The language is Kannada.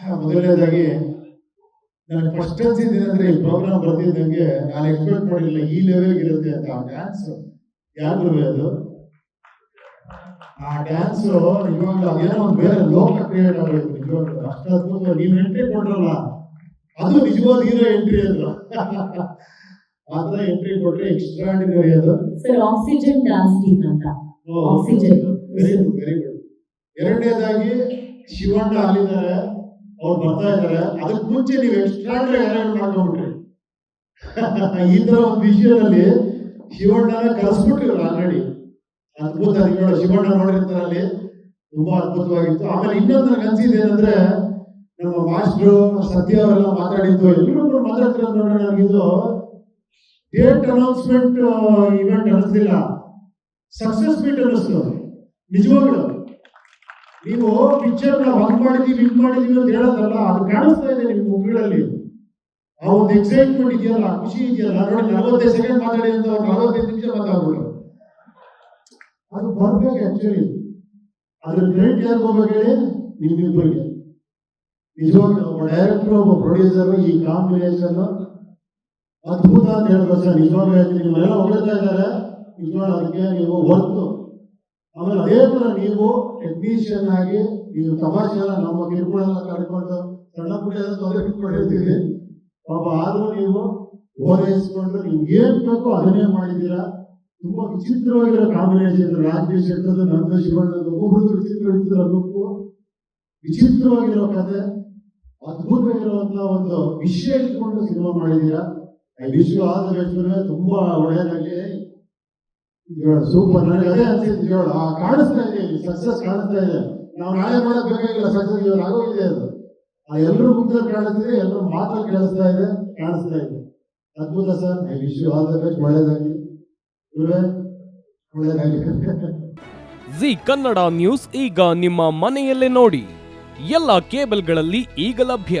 ಮೊದಲನೇದಾಗಿ ನನಗೆ ಫಸ್ಟ್ ಅನ್ಸಿದ್ದೇನೆಂದ್ರೆ ಈ ಪ್ರೋಗ್ರಾಮ್ ಬರ್ತಿದ್ದಂಗೆ ನಾನು ಎಕ್ಸ್ಪೆಕ್ಟ್ ಮಾಡಿರಲಿಲ್ಲ ಈ ಲೆವೆಲ್ ಇರುತ್ತೆ ಅಂತ. ಆ ಡ್ಯಾನ್ಸ್ ಯಾರು ಅದು? ಆ ಡ್ಯಾನ್ಸ್ ಇವಾಗ ಏನೋ ಒಂದು ಬೇರೆ ಲೋಕ ಕ್ರಿಯೇಟ್ ಆಗಬೇಕು ನಿಜವಾಗ್ಲೂ ಅಷ್ಟು ನೀವು ಎಂಟ್ರಿ ಕೊಟ್ರಲ್ಲ ಅದು ನಿಜವಾದ ಹೀರೋ ಎಂಟ್ರಿ ಅದು. ಆ ಥರ ಎಂಟ್ರಿ ಕೊಟ್ರೆ ಎಕ್ಸ್ಟ್ರಾಡಿನರಿ ಅದು. ಸರ್ ಆಕ್ಸಿಜನ್ ಡ್ಯಾನ್ಸ್ ಟೀಮ್ ಅಂತ. Oxygen very good very good ಎರಡನೇದಾಗಿ ಶಿವಣ್ಣ ಅಲ್ಲಿದ್ದಾರೆ. ಅವ್ರು ಬರ್ತಾ ಇದ್ದಾರೆ ಅದಕ್ಕೆ ಮುಂಚೆ ನೀವು ಎಕ್ಸ್ಟ್ರಾಂಡ್ರಿ ಅರೇಂಜ್ ಮಾಡ್ಕೊಂಡ್ಬಿಟ್ರಿ? ಈ ತರ ಒಂದು ವಿಷಯದಲ್ಲಿ ಶಿವಣ್ಣನ ಕರೆಸ್ಬಿಟ್ಟಿರಲ್ಲ ಆಲ್ರೆಡಿ ಅದ್ಭುತ ಶಿವಣ್ಣ ನೋಡಿರ್ತಾರೆ ಅಲ್ಲಿ. ತುಂಬಾ ಅದ್ಭುತವಾಗಿತ್ತು. ಆಮೇಲೆ ಇನ್ನೊಂದು ನನಗೆ ಅನ್ಸಿದ್ದು ಏನಂದ್ರೆ, ನಮ್ಮ ಮಾಸ್ಟ್ರು ಸತ್ಯ ಅವರೆಲ್ಲ ಮಾತಾಡಿದ್ದು ಎಲ್ಲರೂ ಕೂಡ ಮಾತಾಡ್ತಿರೋದು ನೋಡೋಣ ನನಗಿದು ಡೇಟ್ ಅನೌನ್ಸ್ಮೆಂಟ್ ಇವೆಂಟ್ ಅನಿಸ್ಲಿಲ್ಲ ಸಕ್ಸಸ್ ಮೀಟ್ ಅನ್ನಿಸ್ತು. ನಿಜವಾಗ್ಲು. ನೀವು ಪಿಕ್ಚರ್ ನಾವು ಮಾಡಿದೀವಿ, ಹಿಂಗ್ ಮಾಡಿದೀವಿ ಅಂತ ಹೇಳೋದಲ್ಲ, ಅದು ಕಾಣಿಸ್ತಾ ಇದೆ ನಿಮ್ಮ ಮುಖಗಳಲ್ಲಿ ಆ ಒಂದು ಎಕ್ಸೈಟ್ಮೆಂಟ್ ಇದೆಯಲ್ಲ, ಖುಷಿ ಇದೆಯಲ್ಲ, ನೋಡಿ, ನಲವತ್ತೈದು ಸೆಕೆಂಡ್ ಮಾತಾಡಿ ಅಂತ ಅವ್ರು ನಲವತ್ತೈದು ನಿಮಿಷ ಮಾತಾಡ್ಬಿಟ್ರು. ಅದು ಬರ್ಬೇಕು ಆಕ್ಚುಲಿ ಅದ್ರ ಕ್ರೆಡಿಟ್ ಯಾರು ಹೋಗ್ಬೇಕು ಹೇಳಿ? ನಿಮ್ಮಿಬ್ಬರಿಗೆ. ನಿಜವಾಗ್ಲೂ ಒಬ್ಬ ಡೈರೆಕ್ಟರ್ ಒಬ್ಬ ಪ್ರೊಡ್ಯೂಸರ್ ಈ ಕಾಂಬಿನೇಷನ್ ಅದ್ಭುತ ಅಂತ ಹೇಳ್ಬೇಕು ಸರ್ ನಿಜವಾಗ್ಲೂ ಹೇಳ್ತೀನಿ. ನಿಮ್ಮೆಲ್ಲ ಹೊಗಳ್ತಾ ಇದ್ದಾರೆ, ನಿಜವಾಗ್ಲೂ ಅದಕ್ಕೆ ನೀವು ಹೊರತು ಅದೇ ನೀವು ಟೆಕ್ನಿಷಿಯನ್ ಆಗಿ ನೀವು ತಮಾಷೆಲ್ಲ ನಮ್ಮ ಕಿರುಕುಳೆಲ್ಲ ಕಡ್ಕೊಂಡು ಸಣ್ಣ ಪುಟ್ಟ ತೊಂದರೆ ಇಟ್ಕೊಂಡಿರ್ತೀವಿ ಪಾಪ ಆದ್ರೂ ನೀವು ಓರೈಸ್ಕೊಂಡು ನೀವು ಏನ್ ಬೇಕು ಅದನ್ನೇ ಮಾಡಿದ್ದೀರಾ. ತುಂಬಾ ವಿಚಿತ್ರವಾಗಿರೋ ಕಾಂಬಿನೇಷನ್ ರಾಜ್ಯ ಕ್ಷೇತ್ರದ ನಂದ ಶಿವಣ್ಣದ್ದು ಒಬ್ಬೊಬ್ರದ್ದು ವಿಚಿತ್ರ ವಿಚಿತ್ರ ಲುಕ್ಕು ವಿಚಿತ್ರವಾಗಿರೋ ಕತೆ ಅದ್ಭುತವಾಗಿರುವಂತ ಒಂದು ವಿಷಯ ಇಟ್ಕೊಂಡು ಸಿನಿಮಾ ಮಾಡಿದ್ದೀರಾ. ಈ wish you all the best ತುಂಬಾ ಒಳ್ಳೆಯದಾಗಿ ಸೂಪರ್ ನನಗೆ ಅದೇ ಅನ್ಸಿತ್ತು ಜೋಳ ಆ ಕಾಣಿಸ್ತಾ ಇದೆ ಸಕ್ಸಸ್ ಕಾಣಿಸ್ತಾ ಇದೆ ನಾವು ನಾಳೆ ಮಾಡೋದು ಬೇಕಾಗಿಲ್ಲ ಸಕ್ಸಸ್ ಇವಾಗ ಆಗೋಗಿದೆ ಅದು. ಆ ಎಲ್ಲರೂ ಮುಖದಲ್ಲಿ ಕಾಣಿಸ್ತಿದೆ ಎಲ್ಲರೂ ಮಾತು ಕೇಳಿಸ್ತಾ ಇದೆ, ಕಾಣಿಸ್ತಾ ಇದೆ. ಅದ್ಭುತ sir. I wish you all the best ಒಳ್ಳೇದಾಗಲಿ. ಇವ್ರೆ ಒಳ್ಳೇದಾಗಲಿ. ಜಿ ಕನ್ನಡ ನ್ಯೂಸ್ ಈಗ ನಿಮ್ಮ ಮನೆಯಲ್ಲೇ ನೋಡಿ. ಎಲ್ಲ ಕೇಬಲ್ಗಳಲ್ಲಿ ಈಗ ಲಭ್ಯ.